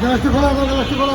গ্লাসটা খোলা দাও খোলা